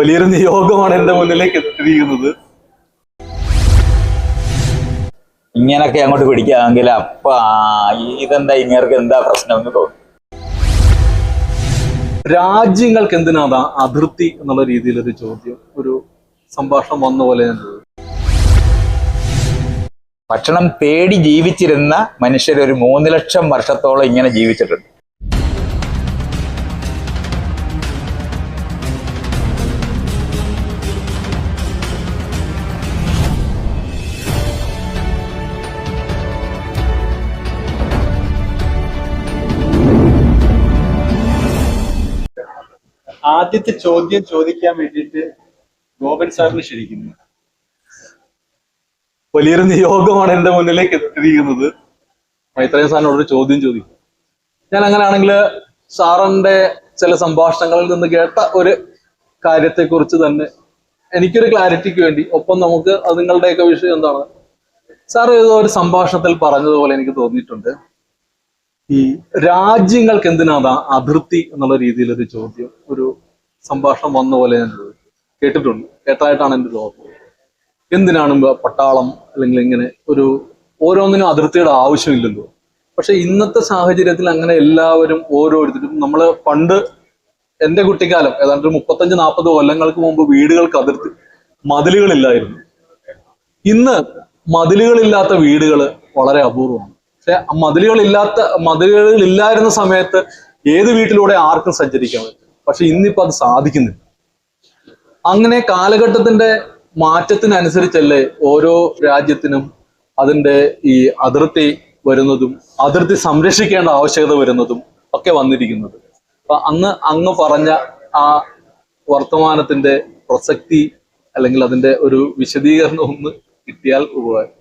വലിയൊരു നിയോഗമാണ് എന്റെ മുന്നിലേക്ക് എത്തിയിരിക്കുന്നത്. ഇങ്ങനൊക്കെ അങ്ങോട്ട് പിടിക്കാമെങ്കിൽ അപ്പ ഇതെന്താ ഇങ്ങനെ എന്താ പ്രശ്നം എന്ന് തോന്നും. രാജ്യങ്ങൾക്ക് എന്തിനാണ് അതിർത്തി എന്നുള്ള രീതിയിൽ ഒരു ചോദ്യം ഒരു സംഭാഷണം വന്ന പോലെ ഞാൻ. ഭക്ഷണം തേടി ജീവിച്ചിരുന്ന മനുഷ്യർ ഒരു മൂന്ന് ലക്ഷം വർഷത്തോളം ഇങ്ങനെ ജീവിച്ചിട്ടുണ്ട്. ആദ്യത്തെ ചോദ്യം ചോദിക്കാൻ വേണ്ടിയിട്ട് ഗോപൻ സാറിന് ക്ഷണിക്കുന്നു. വലിയൊരു നിയോഗമാണ് എന്റെ മുന്നിലേക്ക് എത്തിയിരിക്കുന്നത്. മൈത്രേയ സാറിനോട് ചോദ്യം ചോദിക്കും. ഞാൻ അങ്ങനെയാണെങ്കിൽ സാറിന്റെ ചില സംഭാഷണങ്ങളിൽ നിന്ന് കേട്ട ഒരു കാര്യത്തെക്കുറിച്ച് തന്നെ എനിക്കൊരു ക്ലാരിറ്റിക്ക് വേണ്ടി ഒപ്പം നമുക്ക് അത് നിങ്ങളുടെയൊക്കെ വിഷയം എന്താണ്? സാർ ഏതോ ഒരു സംഭാഷണത്തിൽ പറഞ്ഞതുപോലെ എനിക്ക് തോന്നിയിട്ടുണ്ട്. ഈ രാജ്യങ്ങൾക്ക് എന്തിനാണ് അതിർത്തി എന്നുള്ള രീതിയിലൊരു ചോദ്യം ഒരു സംഭാഷണം വന്ന പോലെ ഞാൻ കേട്ടിട്ടുണ്ട്. കേട്ടതായിട്ടാണ് എന്റെ തോന്നുന്നത് എന്തിനാണ് പട്ടാളം അല്ലെങ്കിൽ ഇങ്ങനെ ഒരു ഓരോന്നിനും അതിർത്തിയുടെ ആവശ്യമില്ലല്ലോ. പക്ഷെ ഇന്നത്തെ സാഹചര്യത്തിൽ അങ്ങനെ എല്ലാവരും ഓരോരുത്തരും നമ്മൾ പണ്ട് എന്റെ കുട്ടിക്കാലം ഏതാണ്ട് ഒരു മുപ്പത്തഞ്ച് നാൽപ്പത് കൊല്ലങ്ങൾക്ക് മുമ്പ് വീടുകൾക്ക് അതിർത്തി മതിലുകളില്ലായിരുന്നു. ഇന്ന് മതിലുകളില്ലാത്ത വീടുകൾ വളരെ അപൂർവമാണ്. പക്ഷെ മതിലുകളില്ലാത്ത മതിലുകളില്ലായിരുന്ന സമയത്ത് ഏത് വീട്ടിലൂടെ ആർക്കും സഞ്ചരിക്കാൻ പറ്റും പക്ഷെ ഇന്നിപ്പോ അത് സാധിക്കുന്നില്ല. അങ്ങനെ കാലഘട്ടത്തിന്റെ മാറ്റത്തിനനുസരിച്ചല്ലേ ഓരോ രാജ്യത്തിനും അതിന്റെ ഈ അതിർത്തി വരുന്നതും അതിർത്തി സംരക്ഷിക്കേണ്ട ആവശ്യകത വരുന്നതും ഒക്കെ വന്നിരിക്കുന്നത്. അപ്പൊ അന്ന് അങ്ങ് പറഞ്ഞ ആ വർത്തമാനത്തിന്റെ പ്രസക്തി അല്ലെങ്കിൽ അതിന്റെ ഒരു വിശദീകരണം ഒന്ന് കിട്ടിയാൽ ഉപകാരം.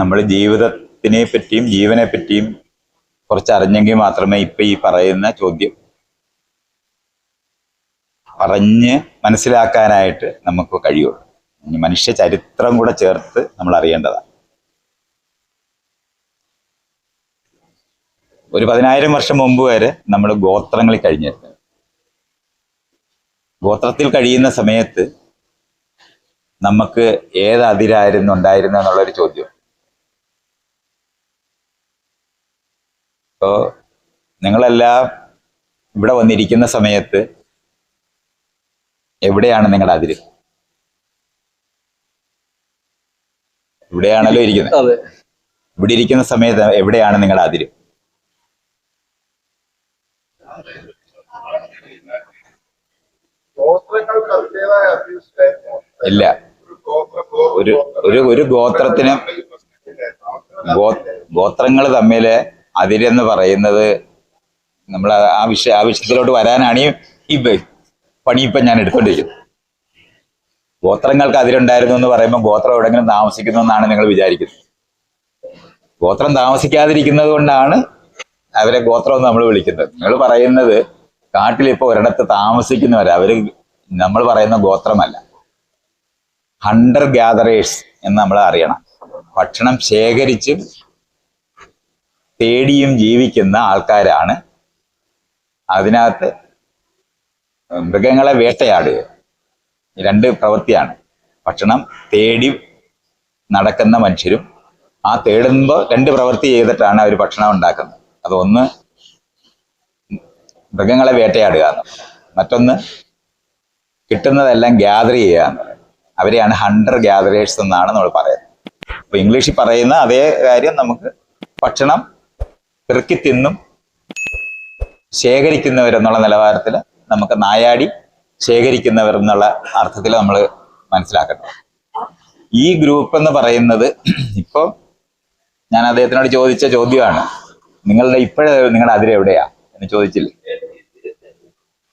നമ്മൾ ജീവിതത്തിനെ പറ്റിയും ജീവനെ പറ്റിയും കുറച്ച് അറിഞ്ഞെങ്കിൽ മാത്രമേ ഇപ്പൊ ഈ പറയുന്ന ചോദ്യം പറഞ്ഞ് മനസ്സിലാക്കാനായിട്ട് നമുക്ക് കഴിയുള്ളൂ. മനുഷ്യ ചരിത്രം കൂടെ ചേർത്ത് നമ്മൾ അറിയേണ്ടതാണ്. ഒരു പതിനായിരം വർഷം മുമ്പ് വരെ നമ്മൾ ഗോത്രങ്ങളിൽ കഴിഞ്ഞിരുന്നു. ഗോത്രത്തിൽ കഴിയുന്ന സമയത്ത് നമുക്ക് ഏത് അതിരായിരുന്നു ഉണ്ടായിരുന്നു എന്നുള്ളൊരു ചോദ്യം. ഇപ്പോ നിങ്ങളെല്ലാം ഇവിടെ വന്നിരിക്കുന്ന സമയത്ത് എവിടെയാണ് നിങ്ങളുടെ അതിര്? എവിടെയാണല്ലോ ഇരിക്കുന്നത്. ഇവിടെ ഇരിക്കുന്ന സമയത്ത് എവിടെയാണ് നിങ്ങളുടെ അതിര്? ഇല്ല. ഒരു ഒരു ഒരു ഗോത്രത്തിന് ഗോത്രങ്ങൾ തമ്മിൽ അതിരെന്ന് പറയുന്നത് നമ്മൾ ആ വിഷയ ആ വിഷയത്തിലോട്ട് വരാനാണ് ഈ പണി ഇപ്പം ഞാൻ എടുത്തോണ്ടിരിക്കുന്നു ഗോത്രങ്ങൾക്ക് അതിരുണ്ടായിരുന്നു എന്ന് പറയുമ്പോൾ ഗോത്രം എവിടെങ്കിലും താമസിക്കുന്നു എന്നാണ് നിങ്ങൾ വിചാരിക്കുന്നത്. ഗോത്രം താമസിക്കാതിരിക്കുന്നത് കൊണ്ടാണ് അവരെ ഗോത്രം എന്ന് നമ്മൾ വിളിക്കുന്നത്. നിങ്ങൾ പറയുന്നത് കാട്ടിൽ ഒരിടത്ത് താമസിക്കുന്നവരെ. അവർ നമ്മൾ പറയുന്ന ഗോത്രമല്ല. ഹണ്ടർ ഗ്യാദറേഴ്സ് എന്ന് നമ്മൾ അറിയണം. ഭക്ഷണം ശേഖരിച്ചും തേടിയും ജീവിക്കുന്ന ആൾക്കാരാണ്. അതിനകത്ത് മൃഗങ്ങളെ വേട്ടയാടുക. രണ്ട് പ്രവൃത്തിയാണ്. ഭക്ഷണം തേടി നടക്കുന്ന മനുഷ്യരും ആ തേടുമ്പോൾ രണ്ട് പ്രവൃത്തി ചെയ്തിട്ടാണ് അവർ ഭക്ഷണം ഉണ്ടാക്കുന്നത്. അതൊന്ന് മൃഗങ്ങളെ വേട്ടയാടുക മറ്റൊന്ന് കിട്ടുന്നതെല്ലാം ഗ്യാദർ ചെയ്യുക അവരെയാണ് ഹണ്ടർ ഗ്യാദറേഴ്സ് എന്നാണ് നമ്മൾ പറയുന്നത്. അപ്പൊ ഇംഗ്ലീഷിൽ പറയുന്ന അതേ കാര്യം നമുക്ക് ഭക്ഷണം പെറുക്കി തിന്നും ശേഖരിക്കുന്നവരെന്നുള്ള നിലവാരത്തിൽ നമുക്ക് നായാടി ശേഖരിക്കുന്നവർ എന്നുള്ള അർത്ഥത്തിൽ നമ്മൾ മനസ്സിലാക്കണം ഈ ഗ്രൂപ്പ് എന്ന് പറയുന്നത് ഇപ്പോൾ ഞാൻ അദ്ദേഹത്തിനോട് ചോദിച്ച ചോദ്യമാണ്. നിങ്ങളുടെ ഇപ്പോഴേ നിങ്ങളുടെ അതിരെവിടെയാ എന്ന് ചോദിച്ചില്ലേ.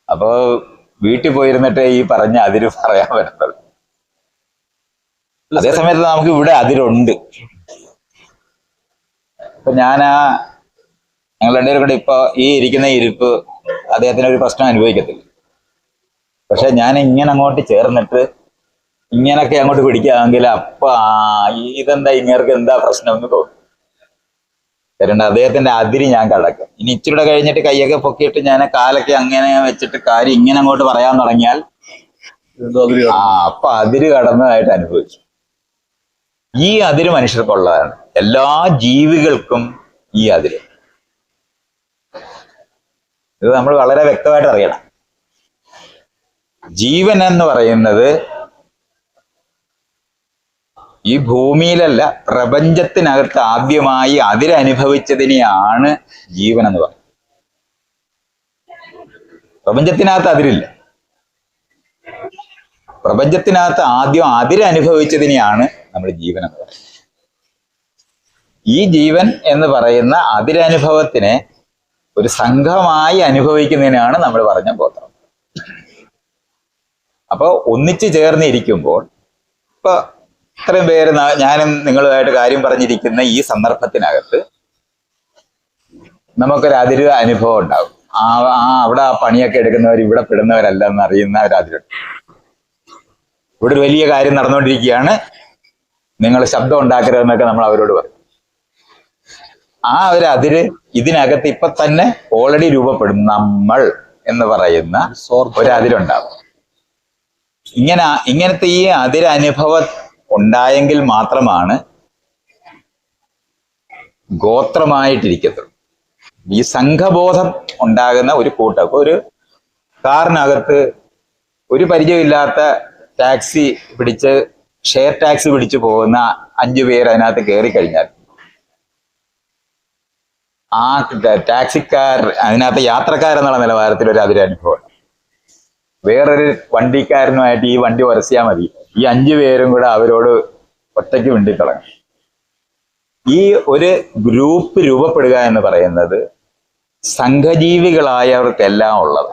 അപ്പോ വീട്ടിൽ പോയിരുന്നിട്ട് ഈ പറഞ്ഞ അതിര് പറയാൻ പറ്റുന്നത് അതേ സമയത്ത് നമുക്ക് ഇവിടെ അതിരുണ്ട്. ഇപ്പൊ ഞാൻ ആ ഞങ്ങൾ രണ്ടുപേരും കൂടെ ഇപ്പൊ ഈ ഇരിക്കുന്ന ഇരിപ്പ് അദ്ദേഹത്തിന് ഒരു പ്രശ്നം അനുഭവിക്കത്തില്ല. പക്ഷെ ഞാൻ ഇങ്ങനെ അങ്ങോട്ട് ചേർന്നിട്ട് ഇങ്ങനൊക്കെ അങ്ങോട്ട് പിടിക്കാമെങ്കിൽ അപ്പ ഇതെന്താ ഇങ്ങേർക്ക് എന്താ പ്രശ്നം എന്ന് തോന്നും. കാരണം അദ്ദേഹത്തിന്റെ അതിരി ഞാൻ കടക്കും. ഇനി ഇച്ചിരി കഴിഞ്ഞിട്ട് കൈയൊക്കെ പൊക്കിയിട്ട് ഞാൻ കാലൊക്കെ അങ്ങനെ വെച്ചിട്ട് കാര്യം ഇങ്ങനെ അങ്ങോട്ട് പറയാൻ തുടങ്ങിയാൽ ആ അപ്പൊ അതിര് കടന്നതായിട്ട് അനുഭവിച്ചു. ഈ അതിര് മനുഷ്യർക്കുള്ളതാണ്. എല്ലാ ജീവികൾക്കും ഈ അതിര്. ഇത് നമ്മൾ വളരെ വ്യക്തമായിട്ട് അറിയണം. ജീവൻ എന്ന് പറയുന്നത് ഈ ഭൂമിയിലല്ല പ്രപഞ്ചത്തിനകത്ത് ആദ്യമായി അതിരനുഭവിച്ചതിനെയാണ് ജീവൻ എന്ന് പറയുന്നത്. പ്രപഞ്ചത്തിനകത്ത് അതിരില്ല. പ്രപഞ്ചത്തിനകത്ത് ആദ്യം അതിരനുഭവിച്ചതിനെയാണ് നമ്മൾ ജീവൻ എന്ന് പറയുന്നത്. ഈ ജീവൻ എന്ന് പറയുന്ന അതിരനുഭവത്തിനെ ഒരു സംഘമായി അനുഭവിക്കുന്നതിനാണ് നമ്മൾ പറഞ്ഞ ഗോത്രം. അപ്പോൾ ഒന്നിച്ചു ചേർന്നിരിക്കുമ്പോൾ ഇപ്പൊ ഇത്രയും പേര് ഞാനും നിങ്ങളുമായിട്ട് കാര്യം പറഞ്ഞിരിക്കുന്ന ഈ സന്ദർഭത്തിനകത്ത് നമുക്കൊരു അതിരു അനുഭവം ഉണ്ടാകും. ആ ആ അവിടെ ആ പണിയൊക്കെ എടുക്കുന്നവർ ഇവിടെ പെടുന്നവരല്ല എന്ന് അറിയുന്ന ഒരു അതിരുണ്ട് ഇവിടെ ഒരു വലിയ കാര്യം നടന്നുകൊണ്ടിരിക്കുകയാണ്. നിങ്ങൾ ശബ്ദം ഉണ്ടാക്കരുതെന്നൊക്കെ നമ്മൾ അവരോട് പറയും. ആ ഒരു അതിര് ഇതിനകത്ത് ഇപ്പൊ തന്നെ ഓൾറെഡി രൂപപ്പെടും. നമ്മൾ എന്ന് പറയുന്ന ഒരു അതിരുണ്ടാവും. ഇങ്ങനെ ഇങ്ങനത്തെ ഈ അതിരനുഭവം ഉണ്ടായെങ്കിൽ മാത്രമാണ് ഗോത്രമായിട്ടിരിക്കത്തുള്ളൂ. ഈ സംഘബോധം ഉണ്ടാകുന്ന ഒരു കൂട്ടം. ഒരു കാറിനകത്ത് ഒരു പരിചയമില്ലാത്ത ടാക്സി പിടിച്ച് ഷെയർ ടാക്സി പിടിച്ചു പോകുന്ന അഞ്ചു പേർ അതിനകത്ത് കയറി കഴിഞ്ഞാൽ ആ ടാക്സിക്കാർ അതിനകത്ത് യാത്രക്കാരെന്നുള്ള നിലവാരത്തിൽ ഒരു അതിരനുഭവം. വേറൊരു വണ്ടിക്കാരനുമായിട്ട് ഈ വണ്ടി ഉരസിയാൽ മതി. ഈ അഞ്ചു പേരും കൂടെ അവരോട് ഒറ്റയ്ക്ക് മിണ്ടിത്തുടങ്ങും ഈ ഒരു ഗ്രൂപ്പ് രൂപപ്പെടുക എന്ന് പറയുന്നത് സംഘജീവികളായവർക്കെല്ലാം ഉള്ളത്.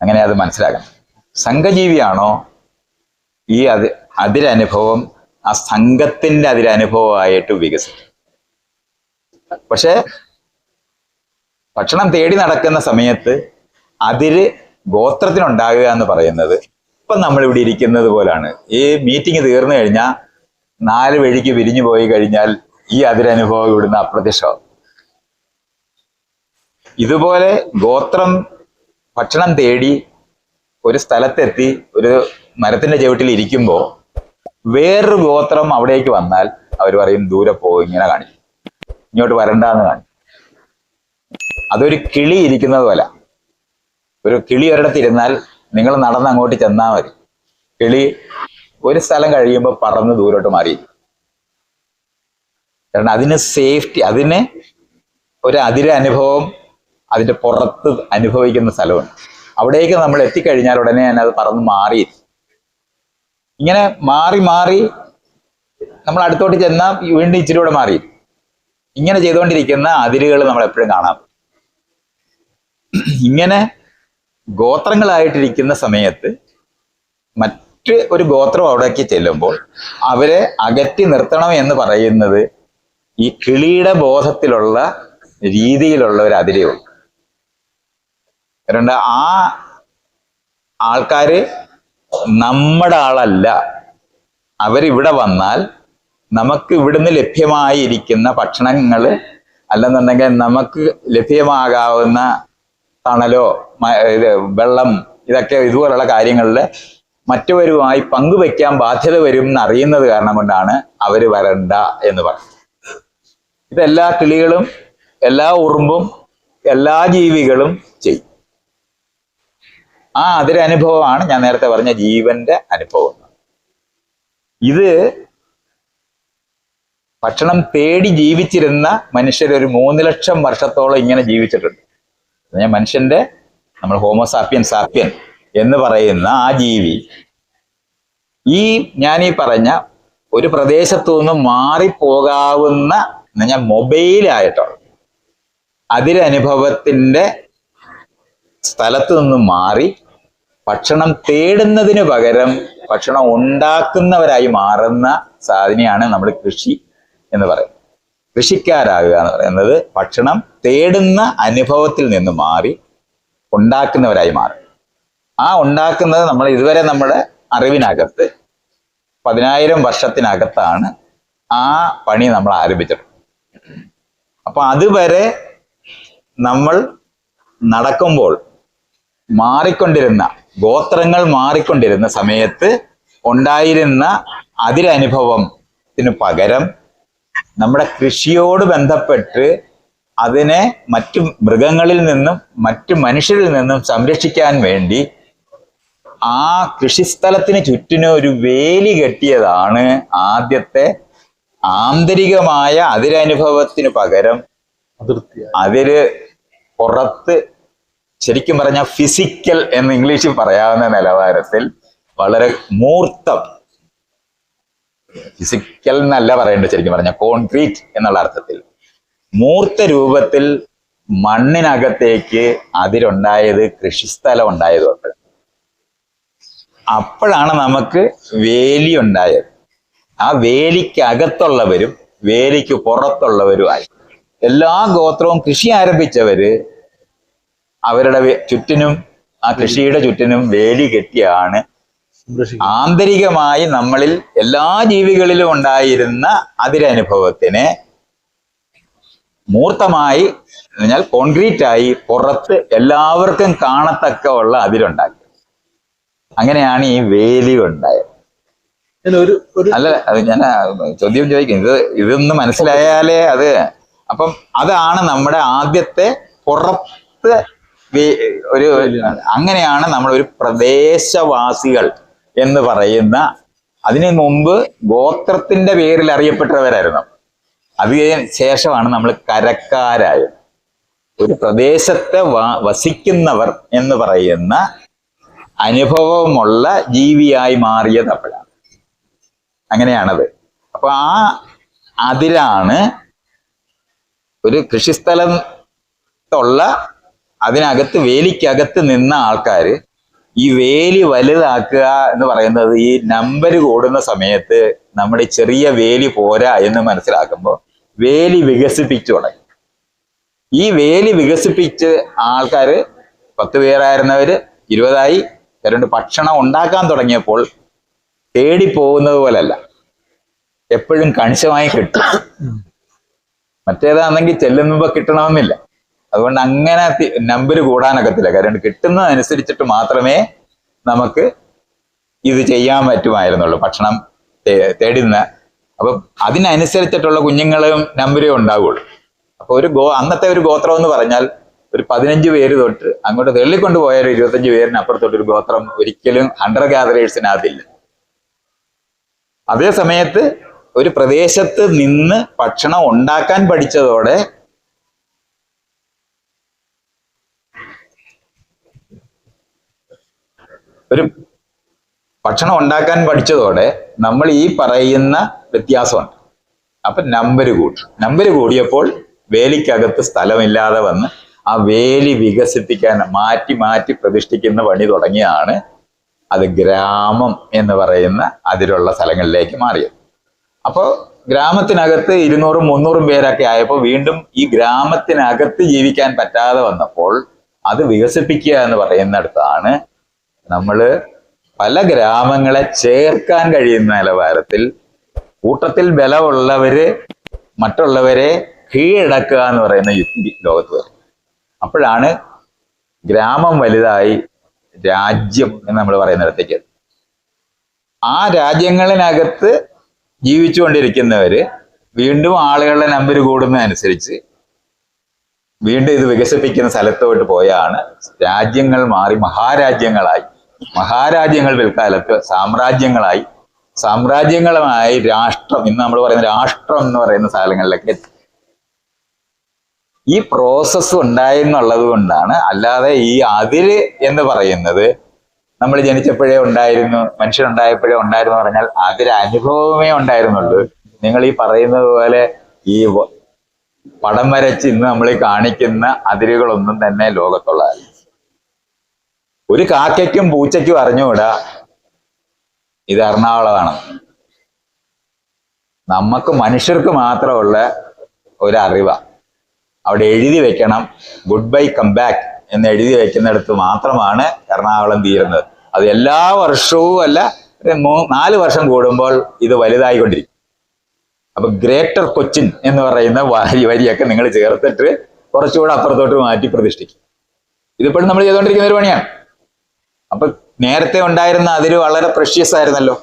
അങ്ങനെ അത് മനസ്സിലാക്കണം സംഘജീവിയാണോ? ഈ അതി അതിരനുഭവം ആ സംഘത്തിന്റെ അതിരനുഭവമായിട്ട് വികസിക്കും. പക്ഷെ ഭക്ഷണം തേടി നടക്കുന്ന സമയത്ത് അതിര് ഗോത്രത്തിനുണ്ടാകുക എന്ന് പറയുന്നത് ഇപ്പൊ നമ്മൾ ഇവിടെ ഇരിക്കുന്നത് പോലാണ്. ഈ മീറ്റിംഗ് തീർന്നു കഴിഞ്ഞാൽ നാല് വഴിക്ക് പിരിഞ്ഞു പോയി കഴിഞ്ഞാൽ ഈ അതിരനുഭവം ഇവിടുന്ന് അപ്രത്യക്ഷമാവും ഇതുപോലെ ഗോത്രം ഭക്ഷണം തേടി ഒരു സ്ഥലത്തെത്തി ഒരു മരത്തിന്റെ ചവിട്ടിൽ ഇരിക്കുമ്പോൾ വേറൊരു ഗോത്രം അവിടേക്ക് വന്നാൽ അവർ പറയും ദൂരെ പോകും ഇങ്ങനെ കാണിക്കും. ഇങ്ങോട്ട് വരണ്ടാന്ന് കാണും അതൊരു കിളി ഇരിക്കുന്നത് പോലെ. ഒരു കിളി ഒരിടത്തിരുന്നാൽ നിങ്ങൾ നടന്ന് അങ്ങോട്ട് ചെന്നാൽ മതി. കിളി ഒരു സ്ഥലം കഴിയുമ്പോൾ പറന്ന് ദൂരോട്ട് മാറി. കാരണം അതിന് സേഫ്റ്റി അതിന് ഒരു അതിര അനുഭവം അതിന്റെ പുറത്ത് അനുഭവിക്കുന്ന സ്ഥലമാണ് അവിടേക്ക് നമ്മൾ എത്തിക്കഴിഞ്ഞാൽ ഉടനെ തന്നെ അത് പറന്ന് മാറി. ഇങ്ങനെ മാറി മാറി നമ്മൾ അടുത്തോട്ട് ചെന്നാൽ വീണ്ടും ഇച്ചിരി കൂടെ മാറി. ഇങ്ങനെ ചെയ്തുകൊണ്ടിരിക്കുന്ന അതിരുകൾ നമ്മൾ എപ്പോഴും കാണാം. ഇങ്ങനെ ഗോത്രങ്ങളായിട്ടിരിക്കുന്ന സമയത്ത് മറ്റ് ഒരു ഗോത്രം അവിടേക്ക് ചെല്ലുമ്പോൾ അവരെ അകറ്റി നിർത്തണം എന്ന് പറയുന്നത് ഈ കിളിയുടെ ബോധത്തിലുള്ള രീതിയിലുള്ള ഒരു അതിരേ രണ്ട രണ്ട് ആ ആൾക്കാര് നമ്മുടെ ആളല്ല. അവരിവിടെ വന്നാൽ നമുക്ക് ഇവിടുന്ന് ലഭ്യമായിരിക്കുന്ന ഭക്ഷണങ്ങൾ അല്ലെന്നുണ്ടെങ്കിൽ നമുക്ക് ലഭ്യമാകാവുന്ന തണലോ ഇത് വെള്ളം ഇതൊക്കെ ഇതുപോലുള്ള കാര്യങ്ങളിൽ മറ്റവരുമായി പങ്കുവെക്കാൻ ബാധ്യത വരും എന്ന് അറിയുന്നത് കാരണം കൊണ്ടാണ് അവർ വരണ്ട എന്ന് പറയുന്നത് ഇതെല്ലാ കിളികളും എല്ലാ ഉറുമ്പും എല്ലാ ജീവികളും ചെയ്യും. ആ അതിരനുഭവമാണ് ഞാൻ നേരത്തെ പറഞ്ഞ ജീവന്റെ അനുഭവം. ഇത് ഭക്ഷണം തേടി ജീവിച്ചിരുന്ന മനുഷ്യർ ഒരു മൂന്ന് ലക്ഷം വർഷത്തോളം ഇങ്ങനെ ജീവിച്ചിട്ടുണ്ട്. ഞാൻ മനുഷ്യന്റെ നമ്മൾ ഹോമോസാപ്യൻ സാപ്യൻ എന്ന് പറയുന്ന ആ ജീവി ഈ ഞാൻ ഈ പറഞ്ഞ ഒരു പ്രദേശത്തു നിന്ന് മാറിപ്പോകാവുന്ന ഞാൻ മൊബൈലായിട്ടുള്ള അതിരനുഭവത്തിന്റെ സ്ഥലത്തു നിന്ന് മാറി ഭക്ഷണം തേടുന്നതിന് പകരം ഭക്ഷണം ഉണ്ടാക്കുന്നവരായി മാറുന്ന സാധനയാണ് നമ്മൾ കൃഷി എന്ന് പറയും. കൃഷിക്കാരാകുക എന്ന് പറയുന്നത് ഭക്ഷണം തേടുന്ന അനുഭവത്തിൽ നിന്ന് മാറി ഉണ്ടാക്കുന്നവരായി മാറും. ആ ഉണ്ടാക്കുന്നത് നമ്മൾ ഇതുവരെ നമ്മുടെ അറിവിനകത്ത് പതിനായിരം വർഷത്തിനകത്താണ് ആ പണി നമ്മൾ ആരംഭിച്ചത്. അപ്പൊ അതുവരെ നമ്മൾ നടക്കുമ്പോൾ മാറിക്കൊണ്ടിരുന്ന ഗോത്രങ്ങൾ മാറിക്കൊണ്ടിരുന്ന സമയത്ത് ഉണ്ടായിരുന്ന അതിരനുഭവത്തിന് പകരം നമ്മുടെ കൃഷിയോട് ബന്ധപ്പെട്ട് അതിനെ മറ്റു മൃഗങ്ങളിൽ നിന്നും മറ്റു മനുഷ്യരിൽ നിന്നും സംരക്ഷിക്കാൻ വേണ്ടി ആ കൃഷിസ്ഥലത്തിന് ചുറ്റിനും ഒരു വേലി കെട്ടിയതാണ് ആദ്യത്തെ ആന്തരികമായ അതിരനുഭവത്തിന് പകരം അതിര് പുറത്ത് ശരിക്കും പറഞ്ഞാൽ ഫിസിക്കൽ എന്ന് ഇംഗ്ലീഷിൽ പറയാവുന്ന നിലവാരത്തിൽ വളരെ മൂർത്തം ഫിസിക്കൽ എന്നല്ല പറയേണ്ടത് ശരിക്കും പറഞ്ഞ കോൺക്രീറ്റ് എന്നുള്ള അർത്ഥത്തിൽ. മൂർത്ത രൂപത്തിൽ മണ്ണിനകത്തേക്ക് അതിലുണ്ടായത് കൃഷിസ്ഥലം ഉണ്ടായതുകൊണ്ട് അപ്പോഴാണ് നമുക്ക് വേലി ഉണ്ടായത് ആ വേലിക്ക് അകത്തുള്ളവരും വേലിക്ക് പുറത്തുള്ളവരുമായി. എല്ലാ ഗോത്രവും കൃഷി ആരംഭിച്ചവര് അവരുടെ ചുറ്റിനും ആ കൃഷിയുടെ ചുറ്റിനും വേലി കെട്ടിയാണ് ആന്തരികമായി നമ്മളിൽ എല്ലാ ജീവികളിലും ഉണ്ടായിരുന്ന അതിരനുഭവത്തിനെ മൂർത്തമായി പറഞ്ഞാൽ കോൺക്രീറ്റ് ആയി പുറത്ത് എല്ലാവർക്കും കാണത്തക്ക ഉള്ള അതിരുണ്ടാക്കി. അങ്ങനെയാണ് ഈ വേലി ഉണ്ടായത്. അല്ല അത് ഞാൻ ചോദ്യം ചോദിക്കും ഇത് ഇതൊന്ന് മനസ്സിലായാലേ അത് അപ്പം അതാണ് നമ്മുടെ ആദ്യത്തെ പുറത്ത് ഒരു അങ്ങനെയാണ് നമ്മൾ ഒരു പ്രദേശവാസികൾ എന്ന് പറയുന്ന അതിനു മുമ്പ് ഗോത്രത്തിന്റെ പേരിൽ അറിയപ്പെട്ടവരായിരുന്നു. അത് കഴിഞ്ഞ ശേഷമാണ് നമ്മൾ കരക്കാരായത് ഒരു പ്രദേശത്തെ വസിക്കുന്നവർ എന്ന് പറയുന്ന അനുഭവമുള്ള ജീവിയായി മാറിയത് അപ്പോഴാണ്. അങ്ങനെയാണത്. അപ്പൊ ആ അതിലാണ് ഒരു കൃഷിസ്ഥലത്തുള്ള അതിനകത്ത് വേലിക്കകത്ത് നിന്ന ആൾക്കാര് ഈ വേലി വലുതാക്കുക എന്ന് പറയുന്നത് ഈ നമ്പർ കൂടുന്ന സമയത്ത് നമ്മുടെ ചെറിയ വേലി പോരാ എന്ന് മനസ്സിലാക്കുമ്പോൾ വേലി വികസിപ്പിച്ചു തുടങ്ങി. ഈ വേലി വികസിപ്പിച്ച് ആൾക്കാർ പത്ത് പേരായിരുന്നവർ ഇരുപതായി. രണ്ട് ഭക്ഷണം ഉണ്ടാക്കാൻ തുടങ്ങിയപ്പോൾ തേടി പോകുന്നത് പോലല്ല. എപ്പോഴും കണിശമായി കിട്ടും. മറ്റേതാണെങ്കിൽ ചെല്ലുമ്പോ കിട്ടണമെന്നില്ല. അതുകൊണ്ട് അങ്ങനെ നമ്പർ കൂടാനൊക്കത്തില്ല. കാരണം കിട്ടുന്നതനുസരിച്ചിട്ട് മാത്രമേ നമുക്ക് ഇത് ചെയ്യാൻ പറ്റുമായിരുന്നുള്ളൂ. ഭക്ഷണം തേടി തേടുന്ന അപ്പം അതിനനുസരിച്ചിട്ടുള്ള കുഞ്ഞുങ്ങളും നമ്പരേ ഉണ്ടാവുള്ളൂ. അപ്പോൾ ഒരു ഗോ അന്നത്തെ ഒരു ഗോത്രം എന്ന് പറഞ്ഞാൽ ഒരു പതിനഞ്ച് പേര് തൊട്ട് അങ്ങോട്ട് തള്ളിക്കൊണ്ട് പോയ ഒരു ഇരുപത്തഞ്ച് പേരിന് അപ്പുറത്തോട്ട് ഒരു ഗോത്രം ഒരിക്കലും അണ്ടർ ഗാദറേഴ്സിനകത്തില്ല അതേ സമയത്ത് ഒരു പ്രദേശത്ത് നിന്ന് ഭക്ഷണം ഉണ്ടാക്കാൻ പഠിച്ചതോടെ ഒരു ഭക്ഷണം ഉണ്ടാക്കാൻ പഠിച്ചതോടെ നമ്മൾ ഈ പറയുന്ന വ്യത്യാസമുണ്ട്. അപ്പൊ നമ്പർ കൂടി നമ്പർ കൂടിയപ്പോൾ വേലിക്കകത്ത് സ്ഥലമില്ലാതെ വന്ന് ആ വേലി വികസിപ്പിക്കാൻ മാറ്റി മാറ്റി പ്രതിഷ്ഠിക്കുന്ന പണി തുടങ്ങിയാണ് അത് ഗ്രാമം എന്ന് പറയുന്ന അതിലുള്ള സ്ഥലങ്ങളിലേക്ക് മാറിയത്. അപ്പോൾ ഗ്രാമത്തിനകത്ത് ഇരുന്നൂറും മുന്നൂറും പേരൊക്കെ ആയപ്പോൾ വീണ്ടും ഈ ഗ്രാമത്തിനകത്ത് ജീവിക്കാൻ പറ്റാതെ വന്നപ്പോൾ അത് വികസിപ്പിക്കുക എന്ന് പറയുന്നിടത്താണ് നമ്മൾ പല ഗ്രാമങ്ങളെ ചേർക്കാൻ കഴിയുന്ന നിലവാരത്തിൽ കൂട്ടത്തിൽ ബലമുള്ളവര് മറ്റുള്ളവരെ കീഴടക്കുക എന്ന് പറയുന്ന യുക്തി ലോകത്ത് വരും അപ്പോഴാണ് ഗ്രാമം വലുതായി രാജ്യം എന്ന് നമ്മൾ പറയുന്നിടത്തേക്ക്. ആ രാജ്യങ്ങളിനകത്ത് ജീവിച്ചുകൊണ്ടിരിക്കുന്നവര് വീണ്ടും ആളുകളുടെ നമ്പർ കൂടുന്നതനുസരിച്ച് വീണ്ടും ഇത് വികസിപ്പിക്കുന്ന സ്ഥലത്തോട്ട് പോയാണ് രാജ്യങ്ങൾ മാറി മഹാരാജ്യങ്ങളായി മഹാരാജ്യങ്ങൾ പിൽക്കാലത്ത് സാമ്രാജ്യങ്ങളായി സാമ്രാജ്യങ്ങളുമായി രാഷ്ട്രം ഇന്ന് നമ്മൾ പറയുന്ന രാഷ്ട്രം എന്ന് പറയുന്ന സ്ഥലങ്ങളിലൊക്കെ ഈ പ്രോസസ്സ് ഉണ്ടായിരുന്നുള്ളത് കൊണ്ടാണ് അല്ലാതെ ഈ അതിര് എന്ന് പറയുന്നത് നമ്മൾ ജനിച്ചപ്പോഴേ ഉണ്ടായിരുന്നു മനുഷ്യൻ മനുഷ്യനുണ്ടായപ്പോഴേ ഉണ്ടായിരുന്നു പറഞ്ഞാൽ അതിര് അനുഭവമേ ഉണ്ടായിരുന്നുള്ളൂ. നിങ്ങൾ ഈ പറയുന്നത് പോലെ ഈ പടം വരച്ച് ഇന്ന് നമ്മൾ കാണിക്കുന്ന അതിരുകളൊന്നും തന്നെ ലോകത്തുള്ളതല്ല. ഒരു കാക്കയ്ക്കും പൂച്ചയ്ക്കും അറിഞ്ഞുകൂടാ. ഇത് എറണാകുളമാണ്. നമുക്ക് മനുഷ്യർക്ക് മാത്രമുള്ള ഒരു അറിവാ അവിടെ എഴുതി വെക്കണം ഗുഡ് ബൈ കം ബാക്ക് എന്ന് എഴുതി വെക്കുന്നിടത്ത് മാത്രമാണ് എറണാകുളം തീരുന്നത്. അത് എല്ലാ വർഷവും അല്ല നാല് വർഷം കൂടുമ്പോൾ ഇത് വലുതായിക്കൊണ്ടിരിക്കും. അപ്പൊ ഗ്രേറ്റർ കൊച്ചിൻ എന്ന് പറയുന്ന വരി വരിയൊക്കെ നിങ്ങൾ ചേർത്തിട്ട് കുറച്ചുകൂടെ അപ്പുറത്തോട്ട് മാറ്റി പ്രതിഷ്ഠിക്കും. ഇതിപ്പോഴും നമ്മൾ ചെയ്തുകൊണ്ടിരിക്കുന്ന ഒരു പണിയാണ്. അപ്പൊ നേരത്തെ ഉണ്ടായിരുന്ന അതിര് വളരെ പ്രഷ്യസ് ആയിരുന്നല്ലോ.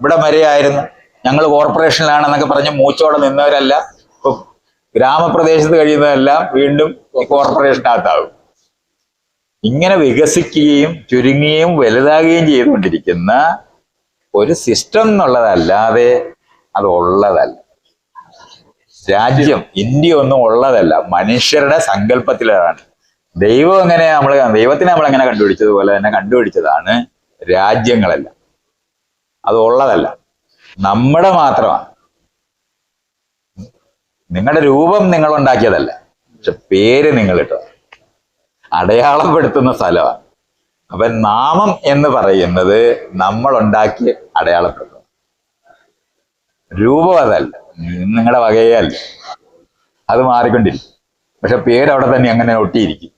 ഇവിടെ വരെയായിരുന്നു ഞങ്ങൾ കോർപ്പറേഷനിലാണെന്നൊക്കെ പറഞ്ഞ് മൂച്ചോടെ നിന്നവരല്ല. ഇപ്പൊ ഗ്രാമപ്രദേശത്ത് കഴിയുന്നതെല്ലാം വീണ്ടും കോർപ്പറേഷനകത്താകും ഇങ്ങനെ വികസിക്കുകയും ചുരുങ്ങുകയും വലുതാകുകയും ചെയ്തുകൊണ്ടിരിക്കുന്ന ഒരു സിസ്റ്റം എന്നുള്ളതല്ലാതെ അത് ഉള്ളതല്ല രാജ്യം ഇന്ത്യ ഒന്നും ഉള്ളതല്ല. മനുഷ്യരുടെ സങ്കല്പത്തിലാണ്. ദൈവം എങ്ങനെ നമ്മൾ ദൈവത്തിനെ നമ്മൾ എങ്ങനെ കണ്ടുപിടിച്ചതുപോലെ തന്നെ കണ്ടുപിടിച്ചതാണ് രാജ്യങ്ങളെല്ലാം. അത് ഉള്ളതല്ല. നമ്മുടെ മാത്രമാണ്. നിങ്ങളുടെ രൂപം നിങ്ങൾ ഉണ്ടാക്കിയതല്ല പക്ഷെ പേര് നിങ്ങൾ ഇട്ടത് അടയാളപ്പെടുത്തുന്ന സ്ഥലമാണ്. അപ്പൊ നാമം എന്ന് പറയുന്നത് നമ്മൾ ഉണ്ടാക്കി അടയാളപ്പെടുത്തുന്നു രൂപം അതല്ല. നിങ്ങളുടെ വകയേ അല്ല. അത് മാറിക്കൊണ്ടിരിക്കും. പക്ഷെ പേര് അവിടെ തന്നെ അങ്ങനെ ഒട്ടിയിരിക്കും.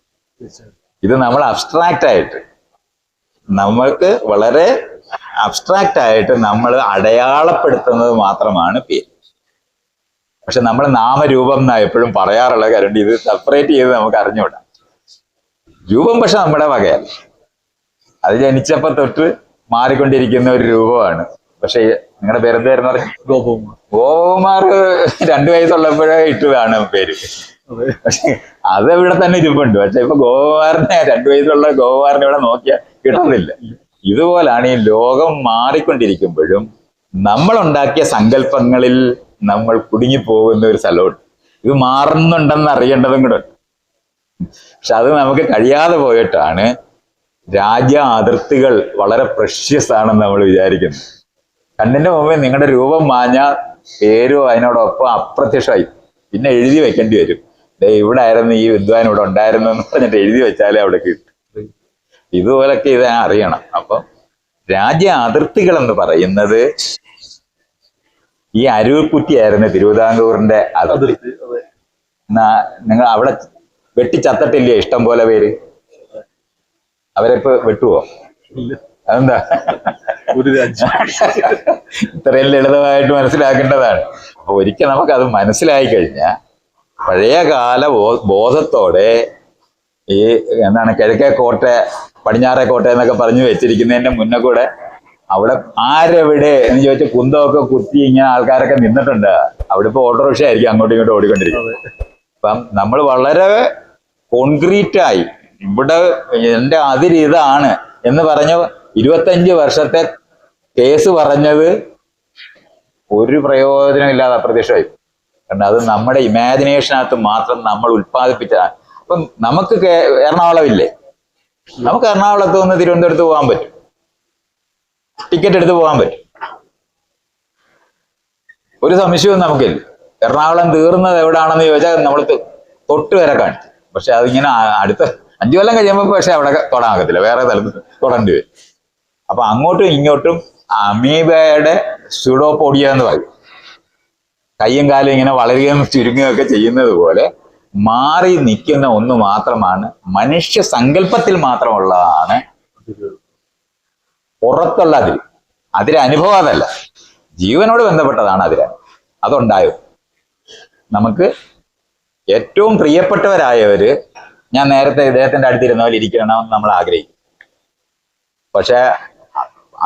ഇത് നമ്മൾ അബ്സ്ട്രാക്റ്റ് ആയിട്ട്. നമ്മൾക്ക് വളരെ അബ്സ്ട്രാക്റ്റ് ആയിട്ട് നമ്മൾ അടയാളപ്പെടുത്തുന്നത് മാത്രമാണ് പേര് പക്ഷെ നമ്മൾ നാമരൂപം എന്നാ എപ്പോഴും പറയാറുള്ള കാര്യം ഇത് സെപ്പറേറ്റ് ചെയ്ത് നമുക്ക് അറിഞ്ഞുവിടാം രൂപം പക്ഷെ നമ്മുടെ വകയല്ല. അത് ജനിച്ചപ്പോ തൊട്ട് മാറിക്കൊണ്ടിരിക്കുന്ന ഒരു രൂപമാണ്. പക്ഷെ നിങ്ങളുടെ പേരെന്തായിരുന്നു ഗോപകുമാർ. ഗോപകുമാർ രണ്ടു വയസ്സുള്ളപ്പോഴേ ഇട്ടതാണ് പേര്. പക്ഷെ അത് ഇവിടെ തന്നെ ഇരിപ്പുണ്ട്. പക്ഷെ ഇപ്പൊ ഗോവാറിനെ രണ്ടു വയസ്സുള്ള ഗോവാറിനെ ഇവിടെ നോക്കിയാൽ കിട്ടുന്നില്ല. ഇതുപോലാണ് ഈ ലോകം മാറിക്കൊണ്ടിരിക്കുമ്പോഴും നമ്മൾ ഉണ്ടാക്കിയ സങ്കല്പങ്ങളിൽ നമ്മൾ കുടുങ്ങിപ്പോകുന്ന ഒരു സ്ഥലമുണ്ട്. ഇത് മാറുന്നുണ്ടെന്ന് അറിയേണ്ടതും കൂടെ പക്ഷെ അത് നമുക്ക് കഴിയാതെ പോയിട്ടാണ് രാജ്യ അതിർത്തികൾ വളരെ പ്രഷ്യസ് ആണെന്ന് നമ്മൾ വിചാരിക്കുന്നത് കണ്ണിന്റെ മുമ്പിൽ നിങ്ങളുടെ രൂപം മാഞ്ഞ പേരും അതിനോടൊപ്പം അപ്രത്യക്ഷമായി. പിന്നെ എഴുതി വെക്കേണ്ടി വരും. ദേ ഇവിടെ ആയിരുന്നു ഈ വിദ്വാൻ ഇവിടെ ഉണ്ടായിരുന്നു എന്ന് പറഞ്ഞിട്ട് എഴുതി വെച്ചാലേ അവിടെ കിട്ടും. ഇതുപോലൊക്കെ ഇത് അറിയണം. അപ്പം രാജ്യ അതിർത്തികൾ എന്ന് പറയുന്നത് ഈ അരൂർക്കുറ്റിയായിരുന്നു തിരുവിതാംകൂറിന്റെ അതിർത്തി. നിങ്ങൾ അവിടെ വെട്ടിച്ചത്തട്ടില്ലേ ഇഷ്ടം പോലെ പേര്? അവരെപ്പോ വെട്ടുവോ? അതെന്താ? ഒരു രാജ്യം. ഇത്രയും ലളിതമായിട്ട് മനസ്സിലാക്കേണ്ടതാണ്. അപ്പൊ ഒരിക്കൽ നമുക്ക് അത് മനസ്സിലായി കഴിഞ്ഞാൽ പഴയകാല ബോ- ബോധത്തോടെ ഈ എന്താണ് കിഴക്കേ കോട്ട പടിഞ്ഞാറേ കോട്ട എന്നൊക്കെ പറഞ്ഞു വെച്ചിരിക്കുന്നതിന്റെ മുന്നേ കൂടെ അവിടെ ആരെവിടെ എന്ന് ചോദിച്ച കുന്തമൊക്കെ കുത്തി ഇങ്ങനെ ആൾക്കാരൊക്കെ നിന്നിട്ടുണ്ട്. അവിടെ ഇപ്പൊ ഓട്ടോറിക്ഷ ആയിരിക്കും അങ്ങോട്ടും ഇങ്ങോട്ടും ഓടിക്കൊണ്ടിരിക്കുന്നത്. അപ്പം നമ്മൾ വളരെ കോൺക്രീറ്റ് ആയി. ഇവിടെ എന്റെ അതിര് ഇതാണ് എന്ന് പറഞ്ഞു ഇരുപത്തഞ്ച് വർഷത്തെ കേസ് പറഞ്ഞത് ഒരു പ്രയോജനമില്ലാതെ അപ്രത്യക്ഷമായി. കാരണം അത് നമ്മുടെ ഇമാജിനേഷനകത്ത് മാത്രം നമ്മൾ ഉൽപ്പാദിപ്പിച്ചതാണ്. അപ്പം നമുക്ക് എറണാകുളമില്ലേ? നമുക്ക് എറണാകുളത്ത് നിന്ന് തിരുവനന്തപുരത്ത് പോകാൻ പറ്റും. ടിക്കറ്റ് എടുത്ത് പോകാൻ പറ്റും. ഒരു സംശയവും നമുക്കില്ല. എറണാകുളം തീർന്നത് എവിടാണെന്ന് ചോദിച്ചാൽ നമ്മൾ തൊട്ട് വരെ കാണിച്ചു. പക്ഷെ അതിങ്ങനെ അടുത്ത അഞ്ചു കൊല്ലം കഴിയുമ്പോൾ പക്ഷെ അവിടെ തൊടാൻ ഒക്കത്തില്ല. വേറെ സ്ഥലത്ത് തൊടേണ്ടി വരും. അപ്പൊ അങ്ങോട്ടും ഇങ്ങോട്ടും അമീബയുടെ സ്യൂഡോപോഡിയ എന്ന് പറയും. കയ്യും കാലും ഇങ്ങനെ വളരുകയും ചുരുങ്ങുകയും ഒക്കെ ചെയ്യുന്നത് പോലെ മാറി നിൽക്കുന്ന ഒന്ന് മാത്രമാണ് മനുഷ്യ സങ്കല്പത്തിൽ മാത്രമുള്ളതാണ്. പുറത്തുള്ള അതിര്. അതിരനുഭവം അതല്ല. ജീവനോട് ബന്ധപ്പെട്ടതാണ് അതിര. അതുണ്ടായോ? നമുക്ക് ഏറ്റവും പ്രിയപ്പെട്ടവരായവര് ഞാൻ നേരത്തെ ഇദ്ദേഹത്തിന്റെ അടുത്തിരുന്ന പോലെ ഇരിക്കണമെന്ന് നമ്മൾ ആഗ്രഹിക്കും. പക്ഷെ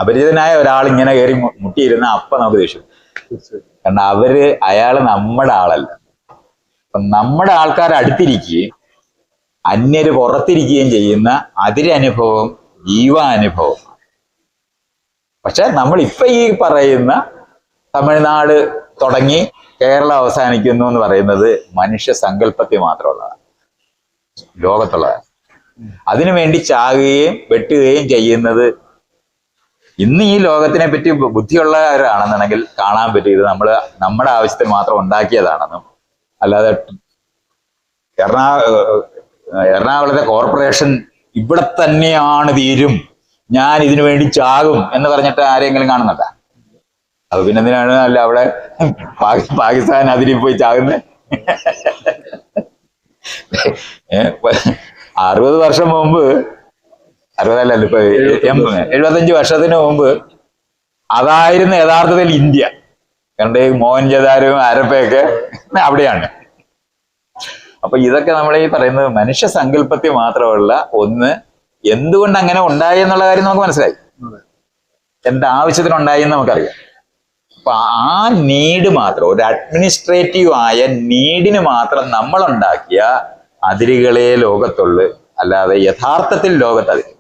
അപരിചിതനായ ഒരാൾ ഇങ്ങനെ കയറി മുട്ടിയിരുന്ന അപ്പൊ നമുക്ക് ദേഷ്യം കാരണം അവർ അയാൾ നമ്മുടെ ആളല്ല. അപ്പൊ നമ്മുടെ ആൾക്കാർ അടുത്തിരിക്കുകയും അന്യര് പുറത്തിരിക്കുകയും ചെയ്യുന്ന അതിരനുഭവം ജീവാനുഭവം. പക്ഷെ നമ്മൾ ഇപ്പൊ ഈ പറയുന്ന തമിഴ്നാട് തുടങ്ങി കേരളം അവസാനിക്കുന്നു എന്ന് പറയുന്നത് മനുഷ്യ സങ്കല്പത്തിൽ മാത്രമുള്ളതാണ്. ലോകത്തുള്ളതാണ്. അതിനുവേണ്ടി ചാകുകയും വെട്ടുകയും ചെയ്യുന്നത് ഇന്ന് ഈ ലോകത്തിനെ പറ്റി ബുദ്ധിയുള്ളവരാണെന്നുണ്ടെങ്കിൽ കാണാൻ പറ്റും ഇത് നമ്മൾ നമ്മുടെ ആവശ്യത്തിന് മാത്രം ഉണ്ടാക്കിയതാണെന്നും അല്ലാതെ എറണാ എറണാകുളത്തെ കോർപ്പറേഷൻ ഇവിടെ തന്നെയാണ് തീരും ഞാൻ ഇതിനു വേണ്ടി ചാകും എന്ന് പറഞ്ഞിട്ട് ആരെങ്കിലും കാണുന്നുണ്ട? അത് പിന്നെ എന്തിനാണ് അല്ല അവിടെ പാകിസ്ഥാൻ അതിരി പോയി ചാകുന്നത് അറുപത് വർഷം മുമ്പ് അറുപതല്ലല്ലോ ഇപ്പൊ എൺപത് എഴുപത്തഞ്ച് വർഷത്തിന് മുമ്പ് അതായിരുന്നു യഥാർത്ഥത്തിൽ ഇന്ത്യ. കണ്ട് മോഹൻജദാരും ആരപ്പയൊക്കെ അവിടെയാണ്. അപ്പൊ ഇതൊക്കെ നമ്മൾ ഈ പറയുന്നത് മനുഷ്യ സങ്കല്പത്തിൽ മാത്രമുള്ള ഒന്ന് എന്തുകൊണ്ട് അങ്ങനെ ഉണ്ടായി എന്നുള്ള കാര്യം നമുക്ക് മനസ്സിലായി. അതെ. ആവശ്യത്തിന് ആവശ്യത്തിനുണ്ടായി എന്ന് നമുക്കറിയാം. അപ്പൊ ആ നീഡ് മാത്രം ഒരു അഡ്മിനിസ്ട്രേറ്റീവ് ആയ നീഡിന് മാത്രം നമ്മൾ ഉണ്ടാക്കിയ അതിരുകളെ ലോകത്തുള്ളു. അല്ലാതെ യഥാർത്ഥത്തിൽ ലോകത്ത് അതിര്